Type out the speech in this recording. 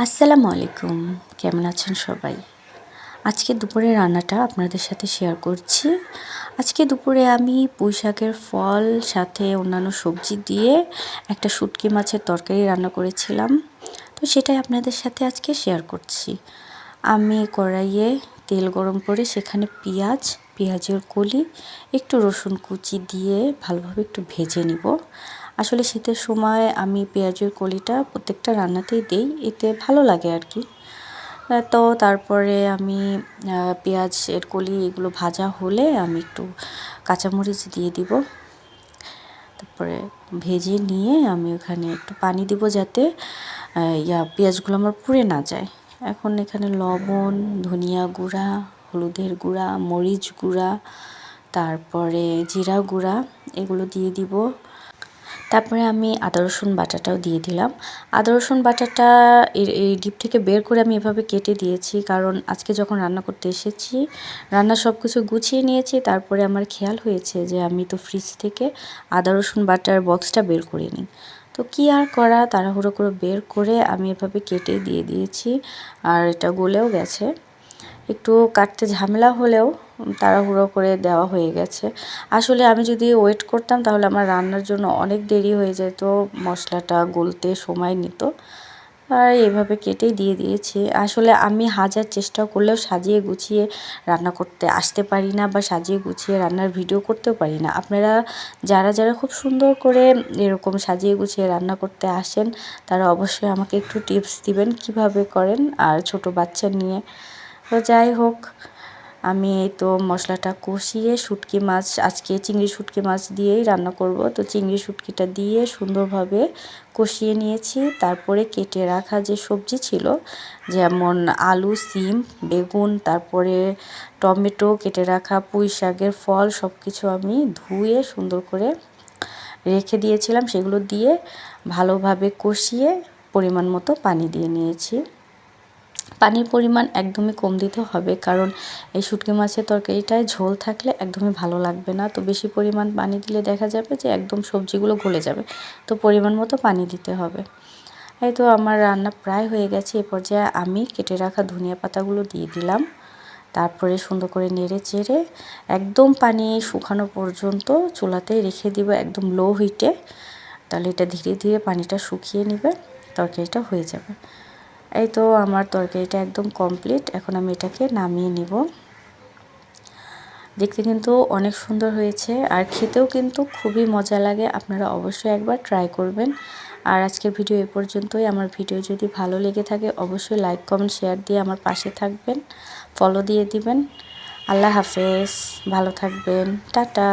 আসসালামু আলাইকুম। কেমন আছেন সবাই? আজকে দুপুরে রান্নাটা আপনাদের সাথে শেয়ার করছি। আজকে দুপুরে আমি পুঁই শাকের ফল, সাথে অন্যান্য সবজি দিয়ে একটা শুটকি মাছের তরকারি রান্না করেছিলাম। তো সেটাই আপনাদের সাথে আজকে শেয়ার করছি। আমি কড়াইয়ে তেল গরম করে সেখানে পেঁয়াজ, পেঁয়াজের কলি, একটু রসুন কুচি দিয়ে ভালোভাবে একটু ভেজে নিব। আসলে শীতের সময় আমি পেঁয়াজের কলিটা প্রত্যেকটা রান্নাতেই দিই, এতে ভালো লাগে আর কি তো তারপরে আমি পেঁয়াজের কলি এগুলো ভাজা হলে আমি একটু কাঁচামরিচ দিয়ে দিব। তারপরে ভেজে নিয়ে আমি ওখানে একটু পানি দিব যাতে ইয়া পেঁয়াজগুলো আমার পুড়ে না যায়। এখন এখানে লবণ, ধনিয়া গুঁড়া, হলুদের গুঁড়া, মরিচ গুঁড়া, তারপরে জিরা গুঁড়া এগুলো দিয়ে দিব। তারপরে আমি আদা, রসুন বাটাটাও দিয়ে দিলাম। আদা, রসুন বাটাটা এই ডিপ থেকে বের করে আমি এভাবে কেটে দিয়েছি, কারণ আজকে যখন রান্না করতে এসেছি রান্না সব কিছু গুছিয়ে নিয়েছি, তারপরে আমার খেয়াল হয়েছে যে আমি তো ফ্রিজ থেকে আদা, রসুন বাটার বক্সটা বের করে নিই। তো কী আর করা, তাড়াহুড়ো করে বের করে আমি এভাবে কেটে দিয়ে দিয়েছি, আর এটা গলেও গেছে। একটু কাটতে ঝামেলা হলেও তাড়াহুড়ো করে দেওয়া হয়ে গেছে। আসলে আমি যদি ওয়েট করতাম তাহলে আমার রান্নার জন্য অনেক দেরি হয়ে যেত, মশলাটা গলতে সময় নিত। আর এভাবে কেটেই দিয়ে দিয়েছি। আসলে আমি হাজার চেষ্টা করলেও সাজিয়ে গুছিয়ে রান্না করতে আসতে পারি না বা সাজিয়ে গুছিয়ে রান্নার ভিডিও করতেও পারি না। আপনারা যারা যারা খুব সুন্দর করে এরকম সাজিয়ে গুছিয়ে রান্না করতে আসেন, তারা অবশ্যই আমাকে একটু টিপস দিবেন কীভাবে করেন আর ছোট বাচ্চা নিয়ে। তো যাই হোক আমি এই তো মশলাটা কষিয়ে শুটকি মাছ, আজকে চিংড়ি শুটকি মাছ দিয়েই রান্না করব। তো চিংড়ি শুটকিটা দিয়ে সুন্দরভাবে কষিয়ে নিয়েছি। তারপরে কেটে রাখা যে সবজি ছিল, যেমন আলু, সিম, বেগুন, তারপরে টমেটো, কেটে রাখা পুঁই শাকের ফল সব কিছু আমি ধুয়ে সুন্দর করে রেখে দিয়েছিলাম। সেগুলো দিয়ে ভালোভাবে কষিয়ে পরিমাণ মতো পানি দিয়ে নিয়েছি। পানির পরিমাণ একদমই কম দিতে হবে, কারণ এই শুটকি মাছের তরকারিটায় ঝোল থাকলে একদমই ভালো লাগবে না। তো বেশি পরিমাণ পানি দিলে দেখা যাবে যে একদম সবজিগুলো গলে যাবে, তো পরিমাণ মতো পানি দিতে হবে। এই তো আমার রান্না প্রায় হয়ে গেছে, এ পর্যায়ে আমি কেটে রাখা ধনিয়া পাতাগুলো দিয়ে দিলাম। তারপরে সুন্দর করে নেড়ে চেড়ে একদম পানি শুকানো পর্যন্ত চুলাতে রেখে দিব একদম লো হিটে তাহলে এটা ধীরে ধীরে পানিটা শুকিয়ে নেবে, তরকারিটা হয়ে যাবে। এই তো আমার তরকারিটা একদম কমপ্লিট এখন আমি এটাকে নামিয়ে নিব। দেখতে কিন্তু অনেক সুন্দর হয়েছে আর খেতেও কিন্তু খুবই মজা লাগে। আপনারা অবশ্যই একবার ট্রাই করবেন। আর আজকের ভিডিও এ পর্যন্তই। আমার ভিডিও যদি ভালো লেগে থাকে, অবশ্যই লাইক কমেন্ট শেয়ার দিয়ে আমার পাশে থাকবেন। ফলো দিয়ে দিবেন। আল্লাহ হাফেজ। ভালো থাকবেন। টাটা।